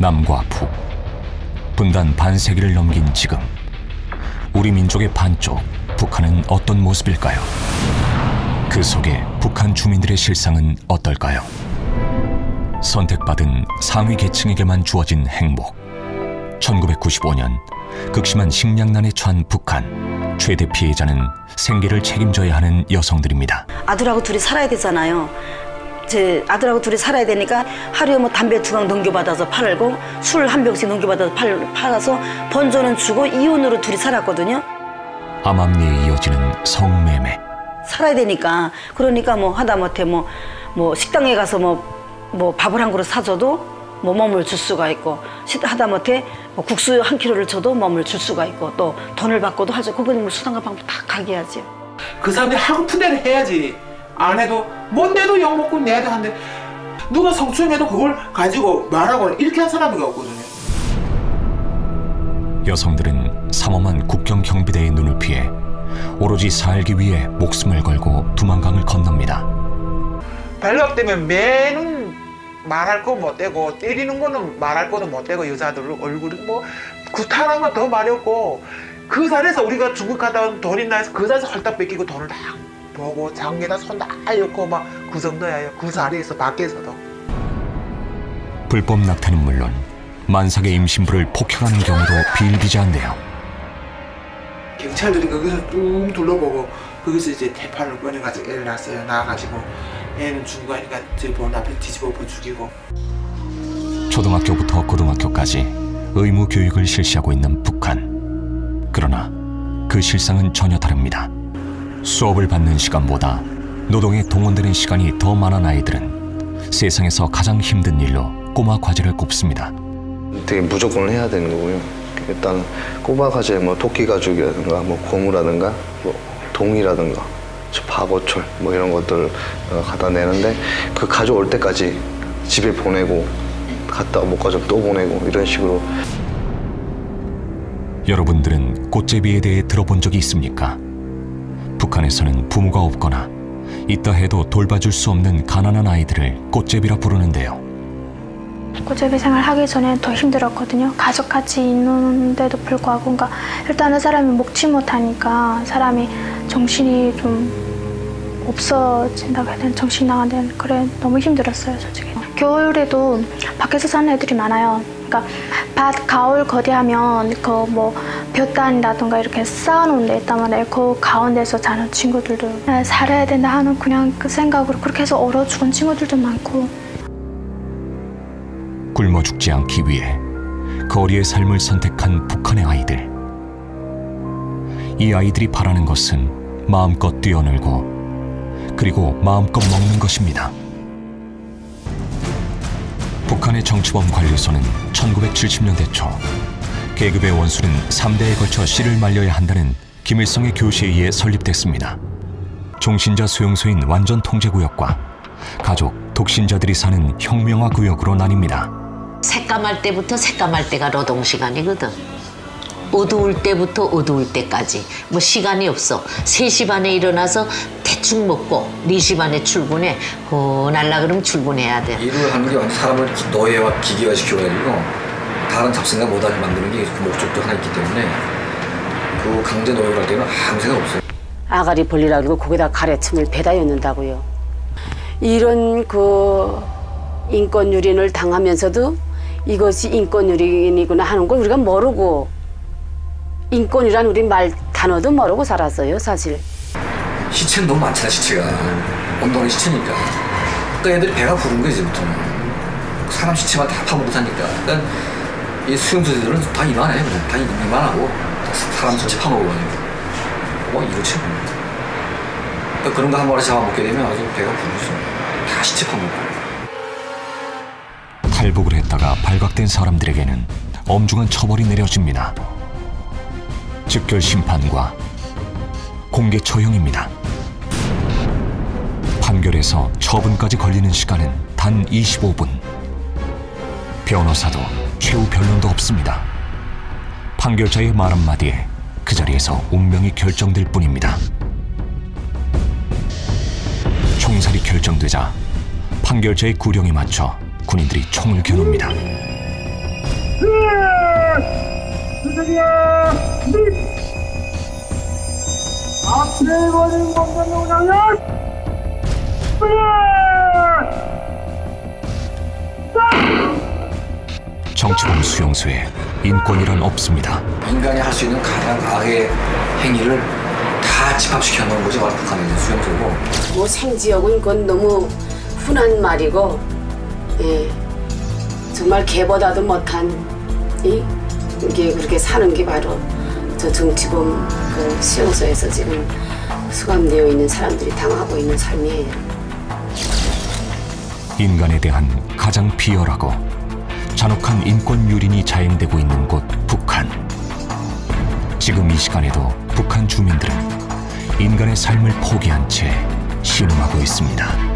남과 북 분단 반세기를 넘긴 지금 우리 민족의 반쪽 북한은 어떤 모습일까요? 그 속에 북한 주민들의 실상은 어떨까요? 선택받은 상위 계층에게만 주어진 행복. 1995년 극심한 식량난에 처한 북한 최대 피해자는 생계를 책임져야 하는 여성들입니다. 아들하고 둘이 살아야 되잖아요. 제 아들하고 둘이 살아야 되니까 하루에 뭐 담배 두 강 넘겨받아서 팔고 술 한 병씩 넘겨받아서 팔, 팔아서 번조는 주고 이혼으로 둘이 살았거든요. 암암리에 이어지는 성매매. 살아야 되니까 그러니까 뭐 하다못해 뭐, 뭐 식당에 가서 뭐, 뭐 밥을 한 그릇 사줘도 뭐 몸을 줄 수가 있고 시- 하다못해 뭐 국수 한 킬로를 줘도 몸을 줄 수가 있고 또 돈을 받고도 하죠. 그거는 뭐 수단과 방법 다 가게 하죠. 그 사람들이 하고픈 대로 해야지. 안 해도 못 내도 욕 먹고 내도 한데 누가 성추행해도 그걸 가지고 말하고 이렇게 한 사람이 없거든요. 여성들은 삼엄한 국경 경비대의 눈을 피해 오로지 살기 위해 목숨을 걸고 두만강을 건넙니다. 발각 때문에 매는 말할 거 못 되고 때리는 거는 말할 거도 못 되고 여자들 얼굴이 뭐 구타는 건더 말이 없고 그 자리에서 우리가 중국 갔다 온돈 있나 해서 그 자리에서 헐떡 뺏기고 돈을 다 보고 장에다 손다 엮고 막 그 정도야요. 그 자리에서 밖에서도. 불법 낙태는 물론 만삭의 임신부를 폭행하는 경우도 비일비재한데요. 경찰들이 거기서 쭉 둘러보고 거기서 이제 대판을 꺼내가지고 애를 낳았어요. 낳아가지고 애는 죽고 하니까 제본 앞에 뒤집어 엎어 죽이고 초등학교부터 고등학교까지 의무 교육을 실시하고 있는 북한. 그러나 그 실상은 전혀 다릅니다. 수업을 받는 시간보다 노동에 동원되는 시간이 더 많은 아이들은 세상에서 가장 힘든 일로 꼬마 과제를 꼽습니다. 되게 무조건 해야 되는 거고요. 일단 꼬마 과제 뭐 토끼 가죽이라든가 뭐 고무라든가 뭐 동이라든가 저 박어철 뭐 이런 것들 어, 갖다 내는데 그 가져올 때까지 집에 보내고 갔다 못 가져오면 또 보내고 이런 식으로 여러분들은 꽃제비에 대해 들어본 적이 있습니까? 북한에서는 부모가 없거나 있다 해도 돌봐줄 수 없는 가난한 아이들을 꽃제비라 부르는데요. 꽃제비 생활 하기 전에 더 힘들었거든요. 가족 같이 있는데도 불구하고, 그러니까 일단은 사람이 먹지 못하니까 사람이 정신이 좀 없어진다고 해야 되나 정신이 나가는 그래 너무 힘들었어요, 솔직히. 겨울에도 밖에서 사는 애들이 많아요. 그러니까 밭 가을 거대하면 그뭐 볕단이라든가 이렇게 쌓아놓은 데 있단 말이에요. 그 가운데서 자는 친구들도 아, 살아야 된다 하는 그냥 그 생각으로 그렇게 해서 얼어 죽은 친구들도 많고. 굶어 죽지 않기 위해 거리의 삶을 선택한 북한의 아이들. 이 아이들이 바라는 것은 마음껏 뛰어놀고 그리고 마음껏 먹는 것입니다. 북한의 정치범 관리소는 1970년대 초 계급의 원수는 3대에 걸쳐 씨를 말려야 한다는 김일성의 교시에 의해 설립됐습니다. 종신자 수용소인 완전 통제구역과 가족, 독신자들이 사는 혁명화 구역으로 나뉩니다. 새까말 때부터 새까말 때가 노동 시간이거든. 어두울 때부터 어두울 때까지 뭐 시간이 없어. 3시 반에 일어나서 대충 먹고 4시 반에 출근해. 어, 날라 그러면 출근해야 돼. 일을 하는 게 완전 사람을 노예와 기계화 시켜가지고 다른 잡생각 못하게 만드는 게 그 목적도 하나 있기 때문에 그 강제 노역을 할 때는 아무 생각 없어요. 아가리 벌리라 그러고 거기다 가래침을 배다 였는다고요. 이런 그 인권 유린을 당하면서도 이것이 인권 유린이구나 하는 걸 우리가 모르고 인권이란 우리 말 단어도 모르고 살았어요, 사실. 시체는 너무 많잖아 시체가. 운동이 시체니까. 그 애들이 배가 부른 거지 이제부터는 사람 시체만 다 파먹고 사니까. 그러니까 이 수용소들은 다 이만해 그냥. 다 이만하고. 다 사람 시체 파먹어가지고. 뭐 이거지 뭐. 그러니까 그런 거 한 마리 잡아먹게 되면 아주 배가 부르죠. 다 시체 파먹고. 탈북을 했다가 발각된 사람들에게는 엄중한 처벌이 내려집니다. 즉결 심판과 공개 처형입니다. 판결에서 처분까지 걸리는 시간은 단 25분. 변호사도 최후 변론도 없습니다. 판결자의 말 한마디에 그 자리에서 운명이 결정될 뿐입니다. 총살이 결정되자 판결자의 구령에 맞춰 군인들이 총을 겨눕니다. 정치범 수용소에 인권이란 없습니다. 인간이 할 수 있는 가장 악의 행위를 다 집합시켜 놓은 곳이 바로 북한의 이제 수용소고 뭐 생지역은 그건 너무 흔한 말이고 예, 정말 개보다도 못한 이 이게 그렇게 사는 게 바로 저 정치범 그 수용소에서 지금 수감되어 있는 사람들이 당하고 있는 삶이에요. 인간에 대한 가장 비열하고 잔혹한 인권 유린이 자행되고 있는 곳 북한. 지금 이 시간에도 북한 주민들은 인간의 삶을 포기한 채 신음하고 있습니다.